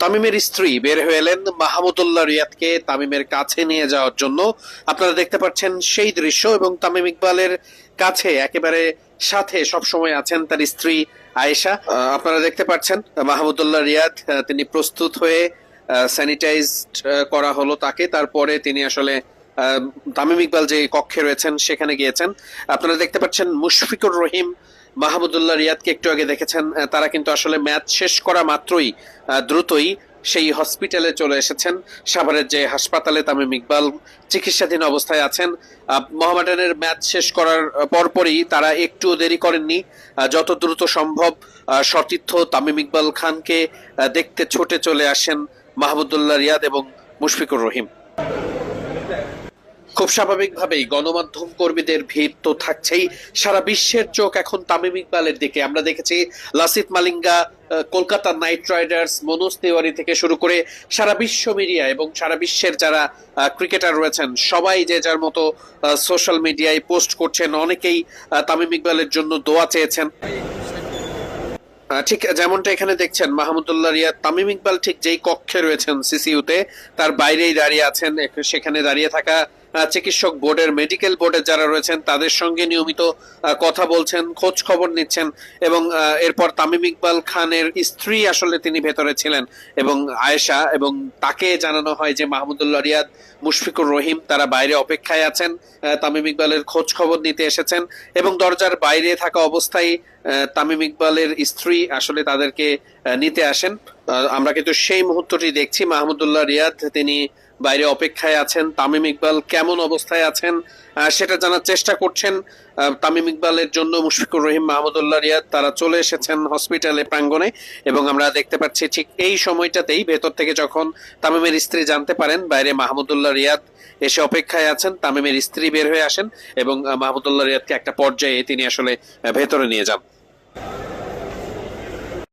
তামিমের স্ত্রী বের হয়ে এলেন মাহমুদুল্লাহ রিয়াদকে তামিমের কাছে নিয়ে যাওয়ার জন্য। আপনারা দেখতে পাচ্ছেন সেই দৃশ্য এবং তামিম ইকবালের কাছে একেবারে সাথে সবসময় আছেন তার স্ত্রী আয়েশা। আপনারা দেখতে পাচ্ছেন মাহমুদুল্লাহ রিয়াদ তিনি প্রস্তুত হয়ে স্যানিটাইজ করা হলো তাকে। তারপরে তিনি আসলে তামিম ইকবাল যে কক্ষে রয়েছেন সেখানে গিয়েছেন। আপনারা দেখতে পাচ্ছেন মুশফিকুর রহিম মাহমুদুল্লাহ রিয়াদকে একটু আগে দেখেছেন তারা কিন্তু আসলে ম্যাচ শেষ করা মাত্রই দ্রুতই সেই হসপিটালে চলে এসেছেন। সাভারের যে হাসপাতালে তামিম ইকবাল চিকিৎসাধীন অবস্থায় আছেন। মোহামেডানের ম্যাচ শেষ করার পরপরই তারা একটু দেরি করেননি। যত দ্রুত সম্ভব সতীর্থ তামিম ইকবাল খানকে দেখতে ছুটে চলে আসেন মাহমুদুল্লাহ রিয়াদ এবং মুশফিকুর রহিম। খুব স্বাভাবিকভাবেই গণমাধ্যম কর্মীদের ভিড় তো থাকছেই। সারা বিশ্বের চোখ এখন তামিম ইকবালের দিকে। আমরা দেখেছি লাসিত মালিঙ্গা কলকাতা নাইট রাইডার্স, মনোজ তিওয়ারি থেকে শুরু করে সারা বিশ্ব মিডিয়া এবং সারা বিশ্বের যারা ক্রিকেটার রয়েছেন, সবাই যে যার মতো সোশ্যাল মিডিয়ায় পোস্ট করছেন, অনেকেই তামিম ইকবালের জন্য দোয়া চেয়েছেন। ঠিক যেমনটা এখানে দেখছেন, মাহমুদুল্লাহ রিয়া তামিম ইকবাল ঠিক যেই কক্ষে রয়েছেন সিসিউতে, তার বাইরেই দাঁড়িয়ে আছেন সেখানে দাঁড়িয়ে থাকা চিকিৎসক বোর্ডের মেডিকেল বোর্ডের যারা রয়েছেন, তাদের সঙ্গে নিয়মিত কথা বলছেন, খোঁজ খবর নিচ্ছেন এবং এরপর তামিম ইকবাল খানের স্ত্রী আসলে তিনি ভেতরে ছিলেন এবং আয়েশা এবং তাকে জানানো হয় যে মাহমুদুল্লাহ রিয়াদ মুশফিকুর রহিম তারা বাইরে অপেক্ষায় আছেন তামিম ইকবালের খোঁজ খবর নিতে এসেছেন এবং দরজার বাইরে থাকা অবস্থায় তামিম ইকবালের স্ত্রী আসলে তাদেরকে নিতে আসেন। আমরা কিন্তু সেই মুহূর্তটি দেখছি। মাহমুদুল্লাহ রিয়াদ, তিনি বাইরে অপেক্ষায় আছেন। তামিম ইকবাল কেমন অবস্থায় আছেন? সেটা জানার চেষ্টা করছেন। তামিম ইকবালের জন্য মুশফিকুর রহিম, মাহমুদুল্লাহ রিয়াদ, তারা চলে এসেছেন হসপিটালে প্রাঙ্গণে এবং আমরা দেখতে পাচ্ছি ঠিক এই সময়টাতেই ভেতর থেকে যখন তামিমের স্ত্রী জানতে পারেন, বাইরে মাহমুদুল্লাহ রিয়াদ এসে অপেক্ষায় আছেন। তামিমের স্ত্রী বের হয়ে আসেন এবং মাহমুদুল্লাহ রিয়াদকে একটা পর্যায়ে তিনি আসলে ভেতরে নিয়ে যান।